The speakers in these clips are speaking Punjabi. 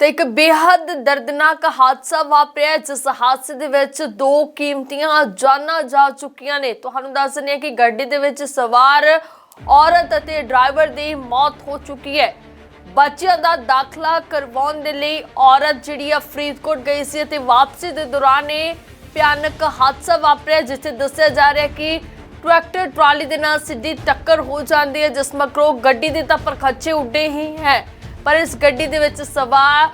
ਤੇ ਇੱਕ ਬੇਹੱਦ ਦਰਦਨਾਕ ਹਾਦਸਾ ਵਾਪਰਿਆ ਜਿਸ ਹਾਦਸੇ ਦੇ ਵਿੱਚ ਦੋ ਕੀਮਤੀਆਂ ਜਾਨਾਂ ਜਾ ਚੁੱਕੀਆਂ ਨੇ। ਤੁਹਾਨੂੰ ਦੱਸ ਦਿੰਦੇ ਹਾਂ ਕਿ ਗੱਡੀ ਦੇ ਵਿੱਚ ਸਵਾਰ ਔਰਤ ਅਤੇ ਡਰਾਈਵਰ ਦੀ ਮੌਤ ਹੋ ਚੁੱਕੀ ਹੈ। ਬੱਚਿਆਂ ਦਾ ਦਾਖਲਾ ਕਰਵਾਉਣ ਦੇ ਲਈ ਔਰਤ ਜਿਹੜੀ ਆ ਫਰੀਦਕੋਟ ਗਈ ਸੀ ਅਤੇ ਵਾਪਸੀ ਦੇ ਦੌਰਾਨ ਇਹ ਭਿਆਨਕ ਹਾਦਸਾ ਵਾਪਰਿਆ, ਜਿੱਥੇ ਦੱਸਿਆ ਜਾ ਰਿਹਾ ਕਿ ਟਰੈਕਟਰ ਟਰਾਲੀ ਦੇ ਨਾਲ ਸਿੱਧੀ ਟੱਕਰ ਹੋ ਜਾਂਦੀ ਹੈ, ਜਿਸ ਮਗਰੋਂ ਗੱਡੀ ਦੇ ਤਾਂ ਪਰਖੱਚੇ ਉੱਡੇ ਹੀ ਹੈ। ਪਰ ਇਸ ਗੱਡੀ ਦੇ ਵਿੱਚ ਸਵਾਰ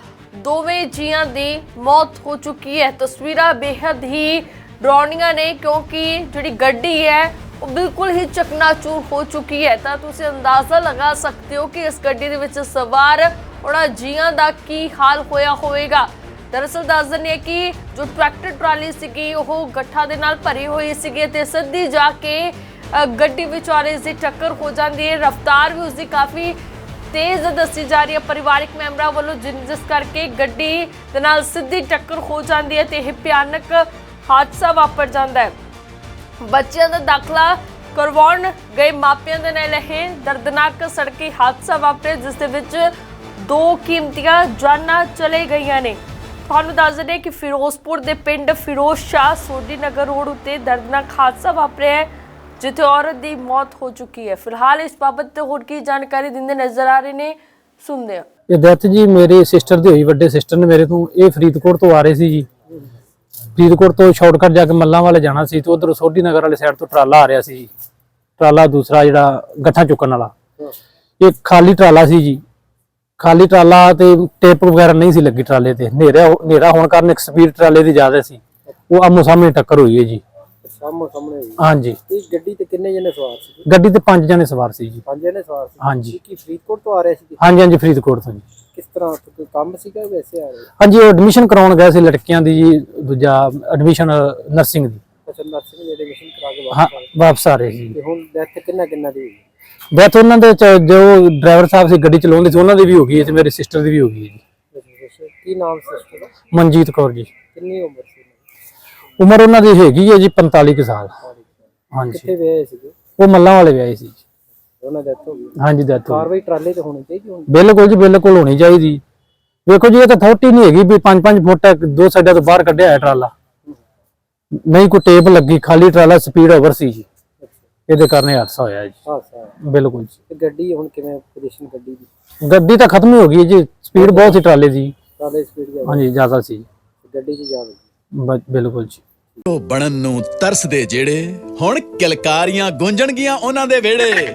ਦੋਵੇਂ ਜੀਆਂ ਦੀ ਮੌਤ ਹੋ ਚੁੱਕੀ ਹੈ। ਤਸਵੀਰਾਂ ਬੇहद ਹੀ ਡਰਾਉਣੀਆਂ ਨੇ ਕਿਉਂਕਿ ਜਿਹੜੀ ਗੱਡੀ ਹੈ, ਉਹ ਬਿਲਕੁਲ ਹੀ ਚਕਨਾਚੂਰ ਹੋ ਚੁੱਕੀ ਹੈ। ਤਾਂ ਤੁਸੀਂ ਅੰਦਾਜ਼ਾ ਲਗਾ ਸਕਦੇ ਹੋ ਕਿ ਇਸ ਗੱਡੀ ਦੇ ਵਿੱਚ ਸਵਾਰ ਉਹਨਾਂ ਜੀਆਂ ਦਾ ਕੀ ਹਾਲ ਹੋਇਆ ਹੋਵੇਗਾ। ਦਰਅਸਲ ਦੱਸ ਦਿੰਦੇ ਹਾਂ ਕਿ ਜੋ ਟਰੈਕਟਰ ਟਰਾਲੀ ਸੀਗੀ, ਉਹ ਗੱਠਾਂ ਦੇ ਨਾਲ ਭਰੀ ਹੋਈ ਸੀਗੀ ਤੇ ਸਿੱਧੀ ਜਾ ਕੇ ਗੱਡੀ ਵਿਚਾਲੇ ਦੀ ਟੱਕਰ ਹੋ ਜਾਂਦੀ ਹੈ। ਰਫ਼ਤਾਰ ਵੀ ਉਸਦੀ ਕਾਫੀ ਤੇਜ਼ ਦੱਸੀ ਜਾ ਰਹੀ ਹੈ। ਪਰਿਵਾਰਕ ਮੈਂਬਰਾਂ ਵੱਲੋਂ ਜਿਨ- ਜਿਸ ਕਰਕੇ ਗੱਡੀ ਦੇ ਨਾਲ ਸਿੱਧੀ ਟੱਕਰ ਹੋ ਜਾਂਦੀ ਹੈ ਤੇ ਇਹ ਭਿਆਨਕ ਹਾਦਸਾ ਵਾਪਰ ਜਾਂਦਾ ਹੈ। ਬੱਚਿਆਂ ਦਾ ਦਾਖਲਾ ਕਰਵਾਉਣ ਗਏ ਮਾਪਿਆਂ ਦੇ ਨਾਲ ਇਹ ਦਰਦਨਾਕ ਸੜਕੀ ਹਾਦਸਾ ਵਾਪਰਿਆ, ਜਿਸ ਦੇ ਵਿੱਚ ਦੋ ਕੀਮਤੀਆਂ ਜਾਨਾਂ ਚਲੇ ਗਈਆਂ ਨੇ। ਤੁਹਾਨੂੰ ਦੱਸ ਦਿੰਦੇ ਕਿ ਫਿਰੋਜ਼ਪੁਰ ਦੇ ਪਿੰਡ ਫਿਰੋਜ਼ ਸ਼ਾਹ ਸੋਢੀ ਨਗਰ ਰੋਡ ਉੱਤੇ ਦਰਦਨਾਕ ਹਾਦਸਾ ਵਾਪਰਿਆ ਹੈ। ਜਿੱਥੇ ਔਰਤ ਦੀ ਮੌਤ ਹੋ ਚੁੱਕੀ ਹੈ। ਫਿਲਹਾਲ ਇਸ ਬਾਬਤ ਤੇ ਹੋਰ ਕੀ ਜਾਣਕਾਰੀ ਦਿੰਦੇ ਨਜ਼ਰ ਆ ਰਹੇ ਨੇ, ਸੁਣਦੇ ਹਾਂ। ਇਹ ਡੈਥ ਜੀ ਮੇਰੇ ਸਿਸਟਰ ਦੀ ਹੋਈ, ਵੱਡੇ ਸਿਸਟਰ ਨੇ ਮੇਰੇ ਤੋਂ। ਇਹ ਫਰੀਦਕੋਟ ਤੋਂ ਆ ਰਹੇ ਸੀ ਜੀ। ਫਰੀਦਕੋਟ ਤੋਂ ਸ਼ਾਰਟਕਟ ਜਾ ਕੇ ਮੱਲਾਂ ਵਾਲੇ ਜਾਣਾ ਸੀ ਤੇ ਉਧਰ ਸੋਢੀ ਨਗਰ ਵਾਲੇ ਸਾਈਡ ਤੋਂ ਟਰਾਲਾ ਆ ਰਿਹਾ ਸੀ ਜੀ। ਟਰਾਲਾ ਦੂਸਰਾ ਜਿਹੜਾ ਗੱਠਾ ਚੁੱਕਣ ਵਾਲਾ। ਇਹ ਖਾਲੀ ਟਰਾਲਾ ਸੀ ਜੀ। ਖਾਲੀ ਟਰਾਲਾ ਤੇ ਟੇਪ ਵਗੈਰਾ ਨਹੀਂ ਸੀ ਲੱਗੀ ਟਰਾਲੇ ਤੇ। ਹਨੇਰਾ ਹਨੇਰਾ ਹੋਣ ਕਾਰਨ ਇੱਕ ਸਪੀਡ ਟਰਾਲੇ ਦੀ ਜ਼ਿਆਦਾ ਸੀ। ਉਹ ਆਮੋ ਸਾਹਮਣੇ ਟੱਕਰ ਹੋਈ ਹੈ ਜੀ। ਸਾਹਮਣੇ ਸਾਹਮਣੇ ਹੋਈ ਹਾਂਜੀ। ਇਹ ਗੱਡੀ ਤੇ ਕਿੰਨੇ ਜਣੇ ਸਵਾਰ ਸੀ? ਗੱਡੀ ਤੇ ਪੰਜ ਜਣੇ ਸਵਾਰ ਸੀ ਜੀ। ਪੰਜ ਜਣੇ ਸਵਾਰ ਸੀ। ਹਾਂਜੀ। ਕੀ ਫਰੀਦਕੋਟ ਤੋਂ ਆ ਰਹੇ ਸੀ ਹਾਂਜੀ ਹਾਂਜੀ ਫਰੀਦਕੋਟ ਤੋਂ ਜੀ। ਕਿਸ ਤਰ੍ਹਾਂ ਕੋਈ ਕੰਮ ਸੀਗਾ ਵੈਸੇ ਆ ਰਹੇ? ਹਾਂਜੀ ਉਹ ਐਡਮਿਸ਼ਨ ਕਰਾਉਣ ਗਏ ਸੀ ਲੜਕੀਆਂ ਦੀ ਜੀ ਦੂਜਾ ਐਡਮਿਸ਼ਨ ਨਰਸਿੰਗ ਦੀ। ਅੱਛਾ ਨਰਸਿੰਗ ਦੇ ਐਡਮਿਸ਼ਨ ਕਰਾ ਕੇ ਵਾਪਸ ਆ ਗਏ ਵਾਪਸ ਆ ਰਹੇ ਸੀ। ਤੇ ਹੁਣ ਡੈਥ ਕਿੰਨਾ ਕਿੰਨਾ ਦੀ ਹੋਈ? ਡੈਥ ਉਹਨਾਂ ਦੇ ਜੋ ਡਰਾਈਵਰ ਸਾਹਿਬ ਸੀ ਗੱਡੀ ਚਲਾਉਂਦੇ ਸੀ ਉਹਨਾਂ ਦੀ ਵੀ ਹੋ ਗਈ ਹੈ ਤੇ ਮੇਰੇ ਸਿਸਟਰ ਦੀ ਵੀ ਹੋ ਗਈ ਹੈ ਜੀ। ਕੀ ਨਾਮ ਸਿਸਟਰ ਦਾ? ਮਨਜੀਤ ਕੌਰ ਜੀ। ਕਿੰਨੀ ਉਮਰ? ਉਮਰ ਉਹਨਾਂ ਦੀ ਹੈਗੀ ਹੈ ਜੀ 45 ਕੁ ਸਾਲ। ਹਾਂਜੀ। ਕਿੱਥੇ ਵਿਆਹੇ ਸੀਗੇ? ਉਹ ਮੱਲਾਂ ਵਾਲੇ ਵਿਆਹੇ ਸੀ। ਜੀ। ਉਹਨਾਂ ਡੈਥ ਹੋ ਗਈ। ਹਾਂਜੀ ਡੈਥ ਕਾਰਵਾਈ ਟਰਾਲੇ ਤੇ ਹੋਣੀ ਚਾਹੀਦੀ ਹੁਣ? ਬਿਲਕੁਲ ਜੀ ਬਿਲਕੁਲ ਹੋਣੀ ਚਾਹੀਦੀ। ਵੇਖੋ ਜੀ ਇਹ ਤਾਂ ਥੋਟੀ ਨਹੀਂ ਹੈਗੀ ਵੀ 5-5 ਫੁੱਟ ਹੈ, ਦੋ ਸਾਈਡਾਂ ਤੋਂ ਬਾਹਰ ਕੱਢਿਆ ਹੈ ਟਰਾਲਾ। ਨਹੀਂ ਕੋਈ ਟੇਪ ਲੱਗੀ ਖਾਲੀ ਟਰਾਲਾ ਸਪੀਡ ਓਵਰ ਸੀ ਜੀ। ਇਹਦੇ ਕਾਰਨ ਇਹ ਹਾਦਸਾ ਹੋਇਆ ਜੀ। ਹਾਂ ਸਰ ਬਿਲਕੁਲ ਜੀ। ਤੇ ਗੱਡੀ ਹੁਣ ਕਿਵੇਂ ਪੋਜੀਸ਼ਨ ਗੱਡੀ ਦੀ? ਗੱਡੀ ਤਾਂ ਖਤਮ ਹੀ ਹੋ ਗਈ ਹੈ ਜੀ। ਸਪੀਡ ਬਹੁਤ ਸੀ ਟਰਾਲੇ ਦੀ। ਟਰਾਲੇ ਸਪੀਡ ਹਾਂਜੀ ਜ਼ਿਆਦਾ ਸੀ। ਗੱਡੀ 'ਚ ਜਾਵੇ ਬ- ਬਿਲਕੁਲ ਜੀ। ਉਹ ਬਣਨ ਨੂੰ ਤਰਸਦੇ ਜਿਹੜੇ ਹੁਣ ਕਿਲਕਾਰੀਆਂ ਗੂੰਜਣਗੀਆਂ ਉਹਨਾਂ ਦੇ ਵਿਹੜੇ।